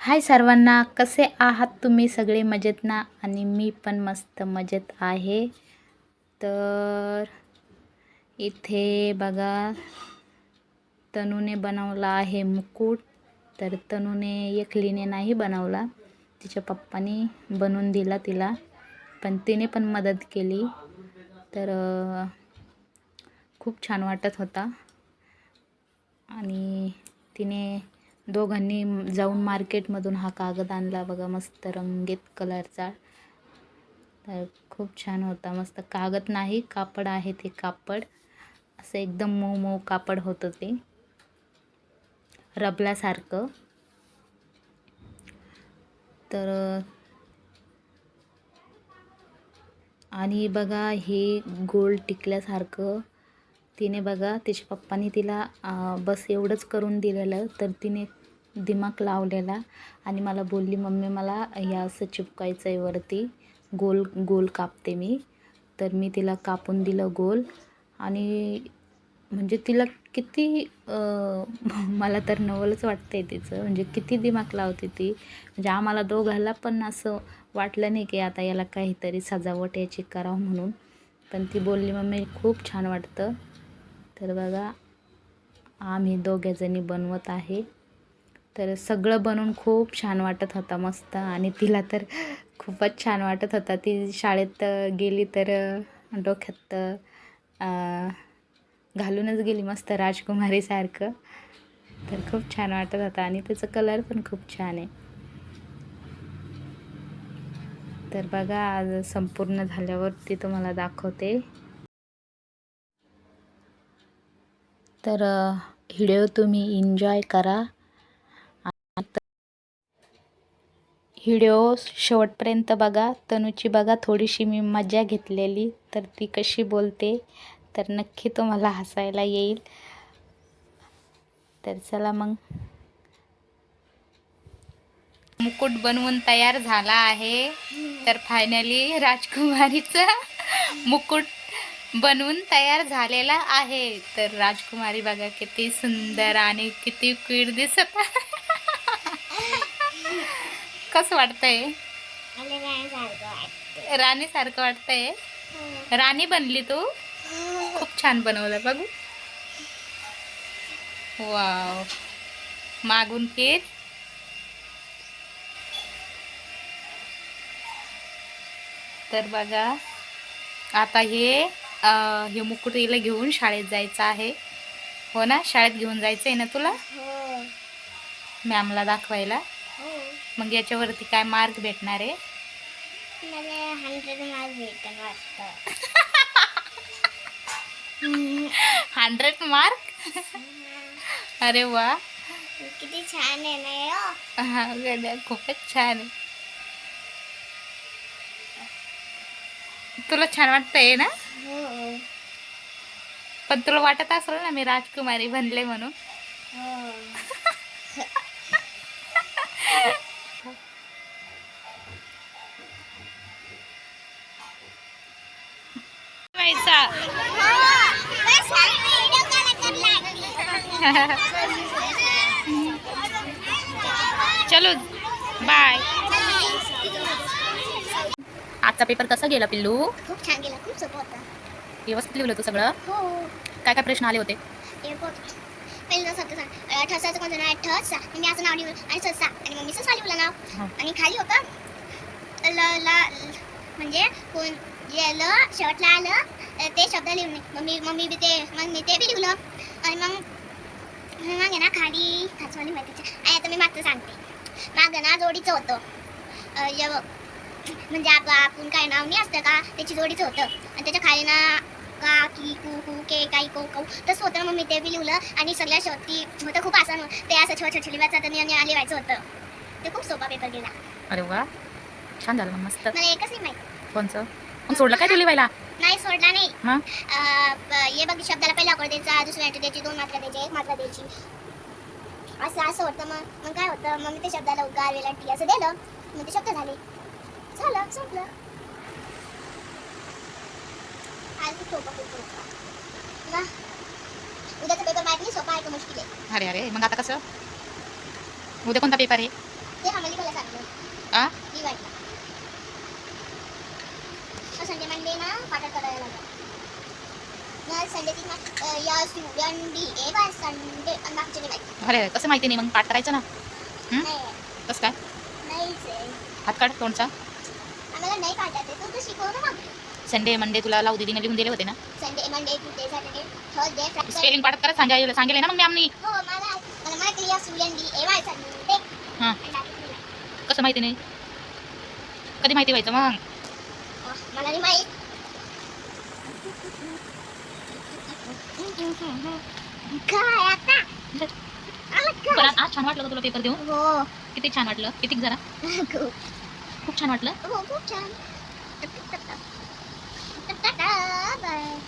हाय सर्वांना कसे आहात तुम्ही सगळे मजेत ना आणि मी पण मस्त मजेत आहे. तर इथे बघा तनूने बनवला आहे मुकुट. तर तनूने एकलीने नाही बनवला. तिच्या पप्पाने बनवून दिला तिला. पण तिने पण मदत केली. तर खूप छान वाटत होता. आणि तिने दोघांनी जाऊन मार्केटमधून हा कागद आणला बघा मस्त रंगीत कलरचा. तर खूप छान होता मस्त कागद नाही कापड आहे ते कापड. असं एकदम मऊ मऊ कापड होतं ते. रबलासारखं. तर आणि बघा हे गोल टिकल्यासारखं. तिने बघा तिच्या पप्पाने तिला बस एवढंच करून दिलेलं तर तिने दिमाग लावलेला आणि मला बोलली मम्मी मला हे असं चिपकायचं आहे वरती. गोल गोल कापते मी. तर मी तिला कापून दिलं गोल आणि म्हणजे तिला किती मला तर नवलच वाटतंय तिचं. म्हणजे किती दिमाग लावते ती. म्हणजे आम्हाला दोघाला पण असं वाटलं नाही की आता याला काहीतरी सजावट याची करावं म्हणून. पण ती बोलली मम्मी खूप छान वाटतं. तर बघा आम्ही दोघ्याजणी बनवत आहे. तर सगळं बनवून खूप छान वाटत होता मस्त. आणि तिला तर खूपच छान वाटत होता. ती शाळेत गेली तर डोक्यात घालूनच गेली मस्त राजकुमारीसारखं तर खूप छान वाटत होता आणि त्याचं कलर पण खूप छान आहे. तर बघा आज संपूर्ण झाल्यावरती तुम्हाला दाखवते. तर व्हिडिओ तुम्ही एन्जॉय करा. व्हिडिओ शेवटपर्यंत बघा. तनूची बघा थोडीशी मी मजा घेतलेली. तर ती कशी बोलते तर नक्की तुम्हाला हसायला येईल. तर चला मग. मुकुट बनवून तयार झाला आहे. तर फायनली राजकुमारीचा मुकुट बनवून तयार झालेला आहे. तर राजकुमारी बघा किती सुंदर आणि किती क्वीड दिसत कसं वाटतंय? राणी सारखं वाटतंय. राणी बनली तू? खूप छान बनवलं बघू. वाव. मागून फिर. तर बघा आता हे हे मुकुट हिला घेऊन शाळेत जायचं आहे. हो ना? शाळेत घेऊन जायचं आहे ना तुला? मॅमला दाखवायला. मग याच्यावरती काय मार्क भेटणार आहे? मला हंड्रेड मार्क वाटतं. हंड्रेड मार्क अरे वा. किती छान आहे ना हा गड्या खूपच छान आहे. तुला छान वाटतंय ना? हो. पण तुला वाटत असेल ना मी राजकुमारी बनले म्हणून? व्हायचा चलो बाय आजचा पेपर कसा गेला पिल्लू? खूप छान गेला खूप सोपं होतं. व्यवस्थित लिहिलं तू सगळं? हो. काय काय प्रश्न आले होते? पहिलं ठसाचं कोणतं नाव ठस. आणि मी असं नाव लिहिलं आणि ससा. आणि मम्मीचं लिहिलं नाव. आणि खाली होतं ल ला म्हणजे कोण? जे ल शेवटला आलं ते शब्द लिहून मम्मी मम्मी बी ते मग मी ते बी लिहिलं आणि मग मग आहे ना खाली खाचवाली माहिती आणि आता मी मागचं सांगते मागं ना जोडीचं होतं यव म्हणजे आप आपण काय नाव नाही असतं का त्याची जोडीचं होतं आणि त्याच्याखाली ना का की कू कू के काही को कौ तसं होतं मग मी ते बी लिहिलं आणि सगळ्या शेवटी होतं खूप आसान ते असं छोट छोट लिहायचं होतं आणि लिहायचं होतं ते खूप सोपा पेपर गेला अरे वा छान झालं मस्त मला एकच नाही माहिती कोणचं मग सोडलं काय तू लिहायला नाही सोडला नाही. मग अं, ब- हे बघ शब्दाला पहिला अक्षर द्यायचा दुसऱ्या अक्षर द्यायची दोन मात्रा द्यायची एक मात्रा द्यायची. असं असं होतं मग. मग काय होतं? मग मी ते शब्दाला उकार वेलांटी असं दिलं? मग ते शब्द झाले. झालं संपलं आज खूप सोपं खूप सोपं ना उद्याचा पेपर माहीत नाही सोपा आहे का मुश्किल आहे? अरे अरे मग आता कसं? उद्या कोणता पेपर आहे ते आम्हाला मला सांगलं आ मी वाटलं संडे मंडे ना पाठक करायला लागला ना संडे ती ना या student D A by Sunday आणि बाकीचे नाही माहिती अरे कसं माहिती नाही? मग पाठ करायचं ना? नाही. कसं काय? हात काढ तोंडचा. संडे मंडे तुला लावू दीदीने लिहून दिले होते ना? स्पेलिंग पाठ करत सांगायला सांगेल ना मग मॅमनी हो हां. कसं माहिती नाही? कधी माहिती व्हायचं मग? मला नाही माहीत. काय आता का? परत आज छान वाटलं तुला पेपर देऊन हो किती छान वाटलं किती जरा खूप. छान वाटलं हो खूप छान बाय.